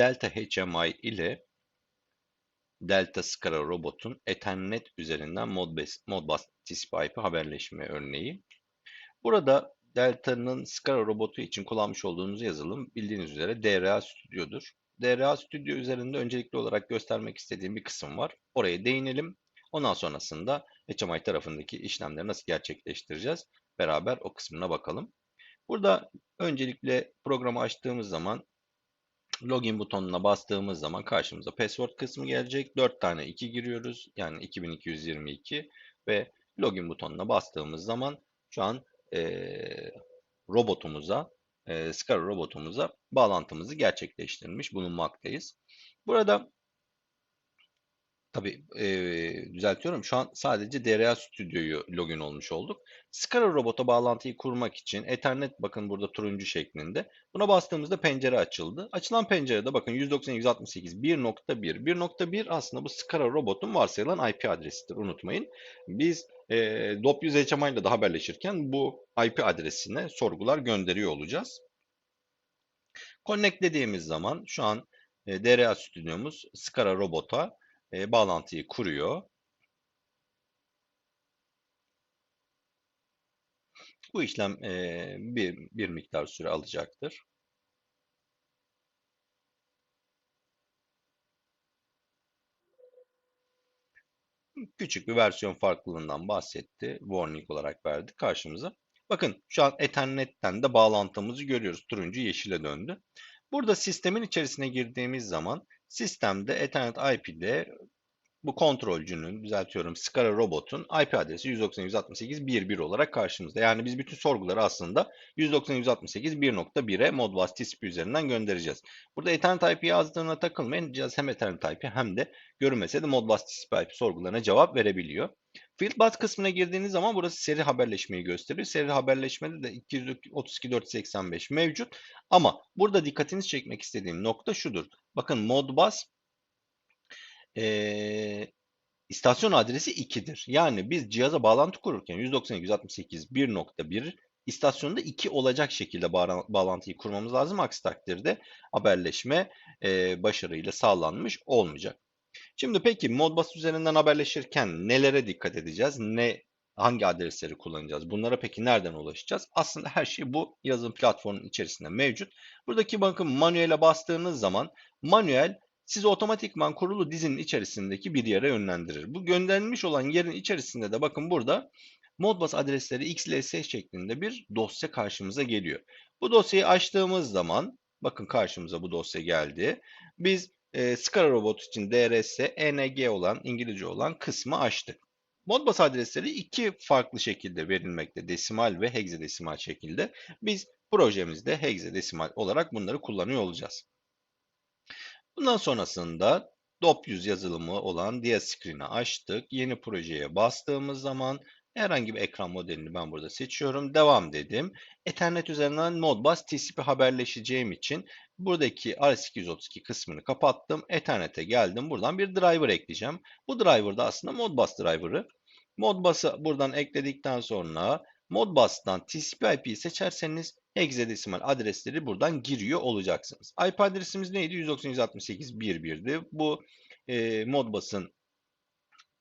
Delta HMI ile Delta Skara robotun Ethernet üzerinden Modbus, Modbus TCP IP haberleşme örneği. Burada Delta'nın Skara robotu için kullanmış olduğunuz yazılım bildiğiniz üzere DRA Studio'dur. DRA Studio üzerinde öncelikli olarak göstermek istediğim bir kısım var. Oraya değinelim. Ondan sonrasında HMI tarafındaki işlemleri nasıl gerçekleştireceğiz? Beraber o kısmına bakalım. Burada öncelikle programı açtığımız zaman login butonuna bastığımız zaman karşımıza password kısmı gelecek. 4 tane 2 giriyoruz. Yani 2222 ve login butonuna bastığımız zaman şu an e, robotumuza, e, Scala robotumuza bağlantımızı gerçekleştirmiş bulunmaktayız. Burada Tabii e, düzeltiyorum. Şu an sadece DRA Studio'yu login olmuş olduk. Scala robota bağlantıyı kurmak için Ethernet bakın burada turuncu şeklinde. Buna bastığımızda pencere açıldı. Açılan pencerede bakın 190.168 1.1. 1.1 aslında bu Scala robotun varsayılan IP adresidir unutmayın. Biz e, DOP100 HMI ile de haberleşirken bu IP adresine sorgular gönderiyor olacağız. Connect dediğimiz zaman şu an e, DRA stüdyomuz Scala robota e, bağlantıyı kuruyor. Bu işlem e, bir, bir miktar süre alacaktır. Küçük bir versiyon farklılığından bahsetti. Warning olarak verdi karşımıza. Bakın şu an Ethernet'ten de bağlantımızı görüyoruz. Turuncu yeşile döndü. Burada sistemin içerisine girdiğimiz zaman sistemde Ethernet IP'de bu kontrolcünün, düzeltiyorum, Scala robotun IP adresi 192.168.1.1 olarak karşımızda. Yani biz bütün sorguları aslında 192.168.1.1'e Modbus TCP üzerinden göndereceğiz. Burada Ethernet IP yazdığına takılmayın. Cihaz hem Ethernet IP hem de görünmese de Modbus TCP IP sorgularına cevap verebiliyor. Fieldbus kısmına girdiğiniz zaman burası seri haberleşmeyi gösteriyor. Seri haberleşmede de 232.485 mevcut. Ama burada dikkatinizi çekmek istediğim nokta şudur. Bakın Modbus e, istasyon adresi 2'dir. Yani biz cihaza bağlantı kururken 192.168.1.1 istasyonda 2 olacak şekilde bağ bağlantıyı kurmamız lazım. Aksi takdirde haberleşme e, başarıyla sağlanmış olmayacak. Şimdi peki Modbus üzerinden haberleşirken nelere dikkat edeceğiz? Ne hangi adresleri kullanacağız? Bunlara peki nereden ulaşacağız? Aslında her şey bu yazılım platformunun içerisinde mevcut. Buradaki bakın manuele bastığınız zaman manuel sizi otomatikman kurulu dizinin içerisindeki bir yere yönlendirir. Bu gönderilmiş olan yerin içerisinde de bakın burada Modbus adresleri xls şeklinde bir dosya karşımıza geliyor. Bu dosyayı açtığımız zaman bakın karşımıza bu dosya geldi. Biz e, Scala robot için DRS, ENG olan İngilizce olan kısmı açtık. Modbus adresleri iki farklı şekilde verilmekte. Desimal ve hexadesimal şekilde. Biz projemizde hexadesimal olarak bunları kullanıyor olacağız. Bundan sonrasında DOP100 yazılımı olan DiaScreen'i açtık. Yeni projeye bastığımız zaman herhangi bir ekran modelini ben burada seçiyorum. Devam dedim. Ethernet üzerinden Modbus TCP haberleşeceğim için buradaki RS232 kısmını kapattım. Ethernet'e geldim. Buradan bir driver ekleyeceğim. Bu driver da aslında Modbus driver'ı. Modbus'ı buradan ekledikten sonra Modbus'tan TCP IP'yi seçerseniz hexadesimal adresleri buradan giriyor olacaksınız. IP adresimiz neydi? 192.168.1.1'di. Bu e, Modbus'ın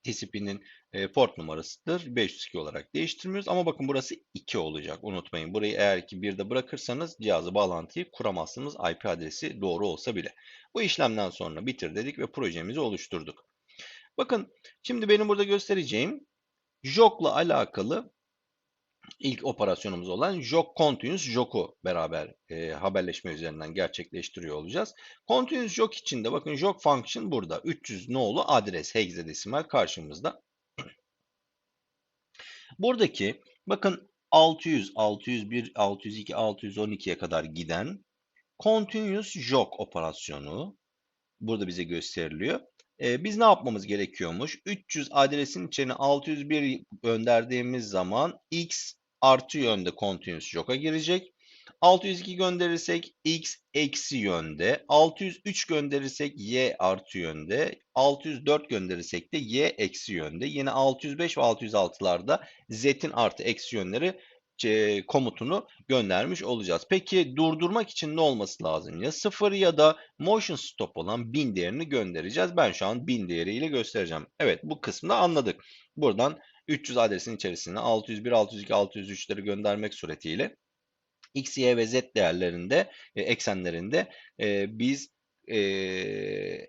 TCP'nin e, port numarasıdır. 502 olarak değiştirmiyoruz ama bakın burası 2 olacak. Unutmayın. Burayı eğer ki 1'de bırakırsanız cihazı bağlantıyı kuramazsınız. IP adresi doğru olsa bile. Bu işlemden sonra bitir dedik ve projemizi oluşturduk. Bakın şimdi benim burada göstereceğim JOK'la alakalı ilk operasyonumuz olan JOK Continuous JOK'u beraber e, haberleşme üzerinden gerçekleştiriyor olacağız. Continuous JOK için de bakın JOK function burada. 300 nolu adres hexadesimal karşımızda. Buradaki bakın 600, 601, 602, 612'ye kadar giden Continuous JOK operasyonu burada bize gösteriliyor. Ee, biz ne yapmamız gerekiyormuş? 300 adresin içine 601 gönderdiğimiz zaman x artı yönde continuous jok'a girecek. 602 gönderirsek x eksi yönde. 603 gönderirsek y artı yönde. 604 gönderirsek de y eksi yönde. Yine 605 ve 606'larda z'in artı eksi yönleri e, komutunu göndermiş olacağız. Peki durdurmak için ne olması lazım? Ya 0 ya da motion stop olan 1000 değerini göndereceğiz. Ben şu an 1000 değeriyle göstereceğim. Evet bu kısmını anladık. Buradan 300 adresin içerisine 601, 602, 603'leri göndermek suretiyle x, y ve z değerlerinde, e, eksenlerinde e, biz e,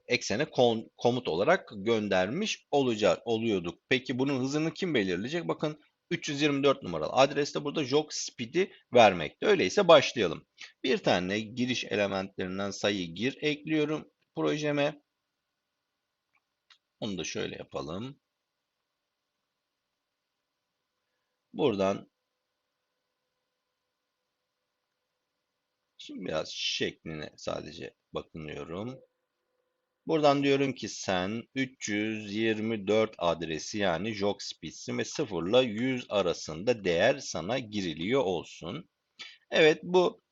eksene kon- komut olarak göndermiş olacak oluyorduk. Peki bunun hızını kim belirleyecek? Bakın 324 numaralı adreste burada jog speed'i vermekte. Öyleyse başlayalım. Bir tane giriş elementlerinden sayı gir ekliyorum projeme. Onu da şöyle yapalım. Buradan şimdi biraz şekline sadece bakınıyorum. Buradan diyorum ki sen 324 adresi yani jog speed'sin ve 0 ile 100 arasında değer sana giriliyor olsun. Evet bu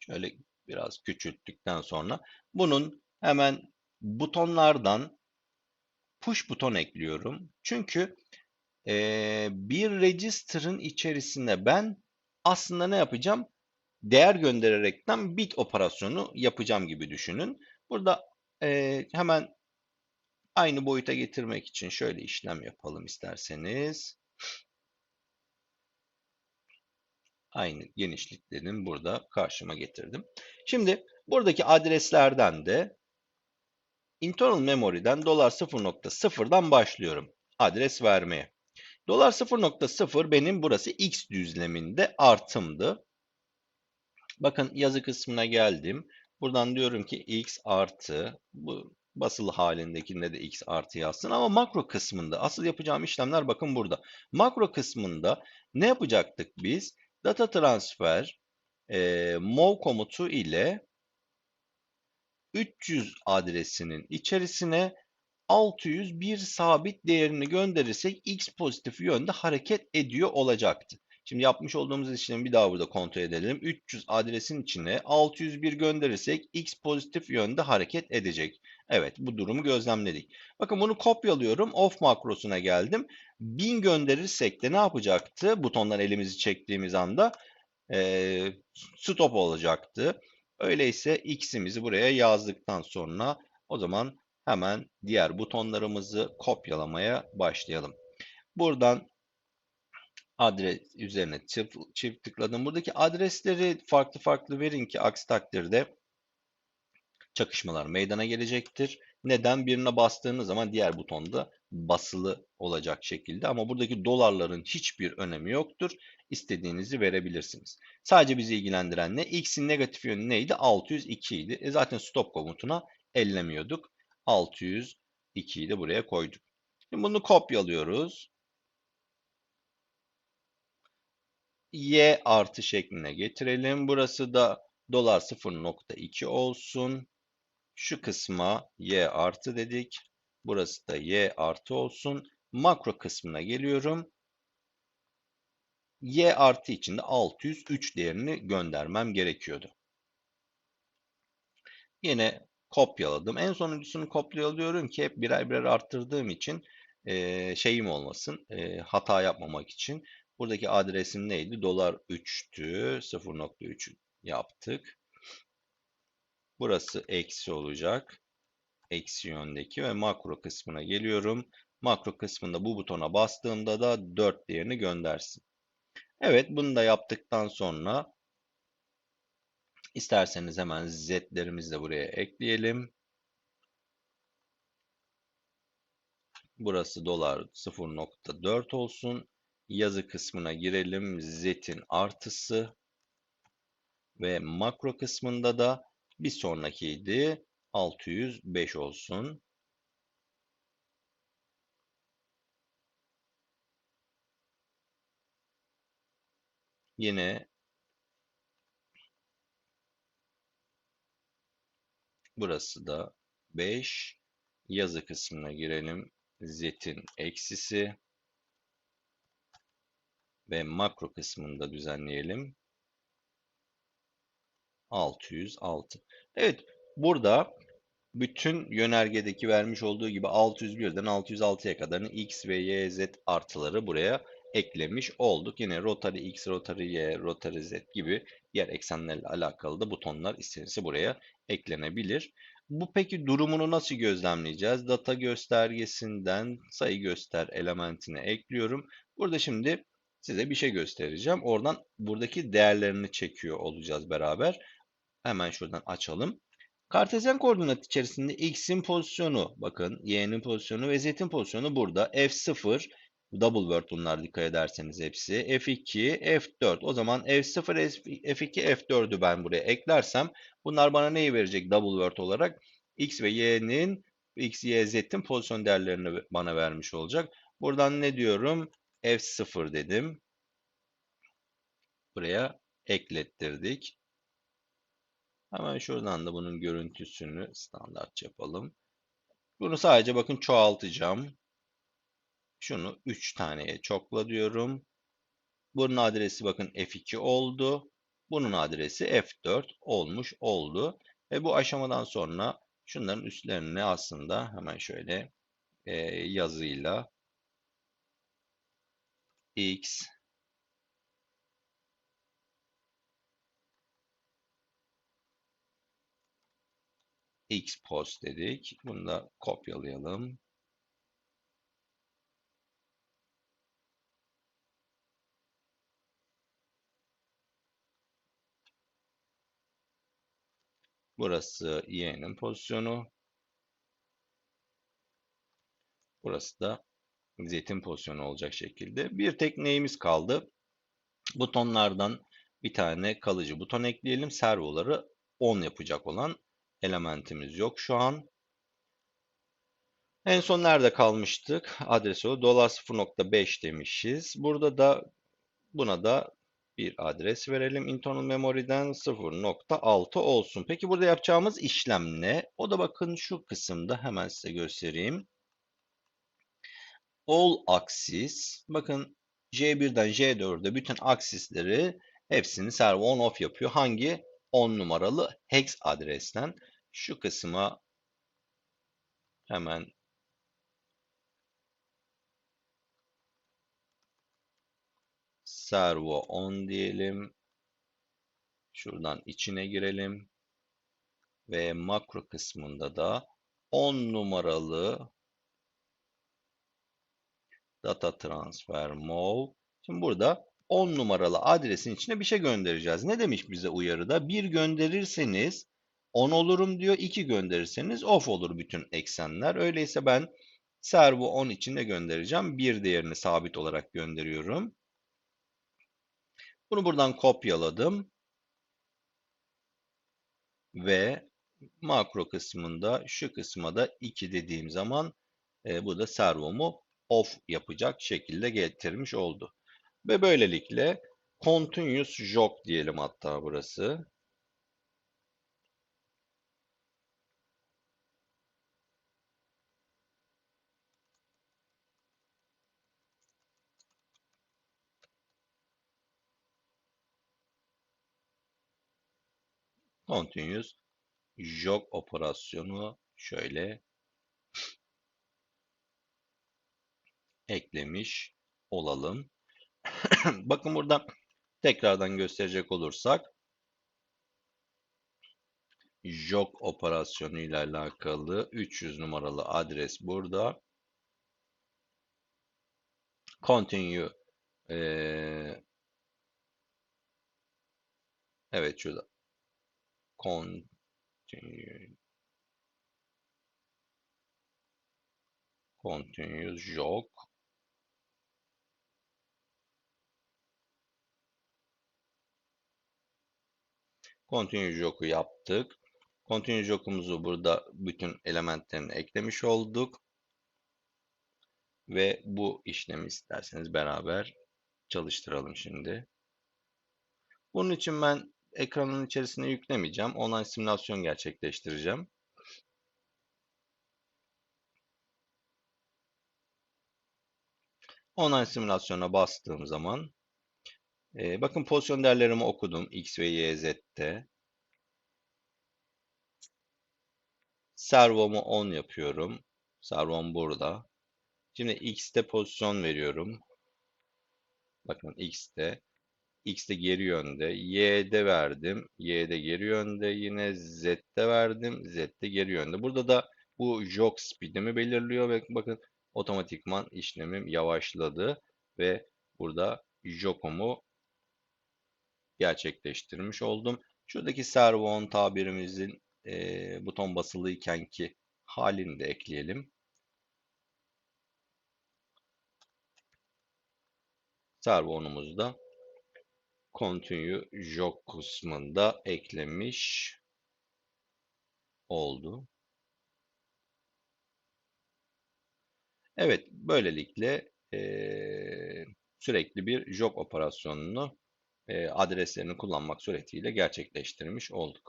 şöyle biraz küçülttükten sonra bunun hemen butonlardan push buton ekliyorum. Çünkü eee, bir register'ın içerisinde ben aslında ne yapacağım? Değer göndererekten bit operasyonu yapacağım gibi düşünün. Burada eee, hemen aynı boyuta getirmek için şöyle işlem yapalım isterseniz. Aynı genişliklerini burada karşıma getirdim. Şimdi buradaki adreslerden de internal memory'den dolar $0.0'dan başlıyorum adres vermeye. Dolar $0.0 benim burası x düzleminde artımdı. Bakın yazı kısmına geldim. Buradan diyorum ki x artı bu basılı halindekinde de x artı yazsın ama makro kısmında asıl yapacağım işlemler bakın burada. Makro kısmında ne yapacaktık biz? Data transfer e, mov komutu ile 300 adresinin içerisine 601 sabit değerini gönderirsek x pozitif yönde hareket ediyor olacaktı. Şimdi yapmış olduğumuz işlemi bir daha burada kontrol edelim. 300 adresin içine 601 gönderirsek x pozitif yönde hareket edecek. Evet bu durumu gözlemledik. Bakın bunu kopyalıyorum. Off makrosuna geldim. 1000 gönderirsek de ne yapacaktı? Butondan elimizi çektiğimiz anda e, stop olacaktı. Öyleyse x'imizi buraya yazdıktan sonra o zaman hemen diğer butonlarımızı kopyalamaya başlayalım. Buradan adres üzerine çift, çift tıkladım. Buradaki adresleri farklı farklı verin ki aksi takdirde çakışmalar meydana gelecektir. Neden? Birine bastığınız zaman diğer butonda basılı olacak şekilde ama buradaki dolarların hiçbir önemi yoktur. İstediğinizi verebilirsiniz. Sadece bizi ilgilendiren ne? X'in negatif yönü neydi? 602 idi. E zaten stop komutuna ellemiyorduk. 602'yi de buraya koyduk. Şimdi bunu kopyalıyoruz. Y artı şekline getirelim. Burası da dolar 0.2 olsun. Şu kısma Y artı dedik. Burası da Y artı olsun. Makro kısmına geliyorum. Y artı için de 603 değerini göndermem gerekiyordu. Yine kopyaladım. En sonuncusunu kopyalıyorum ki hep birer birer arttırdığım için e, şeyim olmasın. E, hata yapmamak için. Buradaki adresim neydi? Dolar 3'tü. 0.3 yaptık. Burası eksi olacak. Eksi yöndeki ve makro kısmına geliyorum. Makro kısmında bu butona bastığımda da 4 değerini göndersin. Evet bunu da yaptıktan sonra isterseniz hemen z'lerimizi de buraya ekleyelim. Burası dolar 0.4 olsun. Yazı kısmına girelim. Z'in artısı ve makro kısmında da bir sonrakiydi. 605 olsun. Yine burası da 5. Yazı kısmına girelim. Z'in eksisi ve makro kısmında düzenleyelim. 606. Evet, burada bütün yönergedeki vermiş olduğu gibi 601'den 606'ya kadar x ve y, z artıları buraya eklemiş olduk. Yine rotary X, rotary Y, rotary Z gibi diğer eksenlerle alakalı da butonlar istenirse buraya eklenebilir. Bu peki durumunu nasıl gözlemleyeceğiz? Data göstergesinden sayı göster elementine ekliyorum. Burada şimdi size bir şey göstereceğim. Oradan buradaki değerlerini çekiyor olacağız beraber. Hemen şuradan açalım. Kartezyen koordinat içerisinde x'in pozisyonu, bakın y'nin pozisyonu ve z'in pozisyonu burada. f0, double word bunlar dikkat ederseniz hepsi. f2, f4. O zaman f0, f2, f4'ü ben buraya eklersem bunlar bana neyi verecek double word olarak? x ve y'nin, x, y, z'in pozisyon değerlerini bana vermiş olacak. Buradan ne diyorum? f0 dedim. Buraya eklettirdik. Hemen şuradan da bunun görüntüsünü standart yapalım. Bunu sadece bakın çoğaltacağım. Şunu 3 taneye çokla diyorum. Bunun adresi bakın F2 oldu. Bunun adresi F4 olmuş oldu. Ve bu aşamadan sonra şunların üstlerine aslında hemen şöyle e, yazıyla x x post dedik. Bunu da kopyalayalım. Burası y'nin pozisyonu. Burası da z'in pozisyonu olacak şekilde. Bir tek neyimiz kaldı? Butonlardan bir tane kalıcı buton ekleyelim. Servoları 10 yapacak olan elementimiz yok şu an. En son nerede kalmıştık? Adresi o. Dolar 0.5 demişiz. Burada da buna da bir adres verelim. Internal memory'den 0.6 olsun. Peki burada yapacağımız işlem ne? O da bakın şu kısımda hemen size göstereyim. All axis. Bakın J1'den J4'e bütün aksisleri hepsini servo on off yapıyor. Hangi? 10 numaralı hex adresten şu kısma hemen servo on diyelim. Şuradan içine girelim. Ve makro kısmında da 10 numaralı data transfer move. Şimdi burada 10 numaralı adresin içine bir şey göndereceğiz. Ne demiş bize uyarıda? Bir gönderirseniz on olurum diyor. 2 gönderirseniz off olur bütün eksenler. Öyleyse ben servo 10 içinde göndereceğim. Bir değerini sabit olarak gönderiyorum. Bunu buradan kopyaladım. Ve makro kısmında şu kısma da 2 dediğim zaman e, bu da servomu off yapacak şekilde getirmiş oldu. Ve böylelikle continuous jog diyelim hatta burası. Continuous jog operasyonu şöyle eklemiş olalım. Bakın burada tekrardan gösterecek olursak jog operasyonu ile alakalı 300 numaralı adres burada. Continue ee, evet şurada continue continuous jog continue jog'u yaptık. Continue jog'umuzu burada bütün elementlerini eklemiş olduk. Ve bu işlemi isterseniz beraber çalıştıralım şimdi. Bunun için ben ekranın içerisine yüklemeyeceğim. Online simülasyon gerçekleştireceğim. Online simülasyona bastığım zaman e, bakın pozisyon değerlerimi okudum. X ve Y, Z'te. Servomu 10 yapıyorum. Servom burada. Şimdi X'te pozisyon veriyorum. Bakın x'te x'te geri yönde, y'de verdim, y'de geri yönde, yine z'de verdim, z'de geri yönde. Burada da bu jog speed'imi belirliyor ve bakın otomatikman işlemim yavaşladı ve burada jogumu gerçekleştirmiş oldum. Şuradaki servo on tabirimizin e, buton basılıyken ki halini de ekleyelim. Servo onumuzda continue jog kısmında eklemiş oldu. Evet, böylelikle e, sürekli bir jog operasyonunu e, adreslerini kullanmak suretiyle gerçekleştirmiş olduk.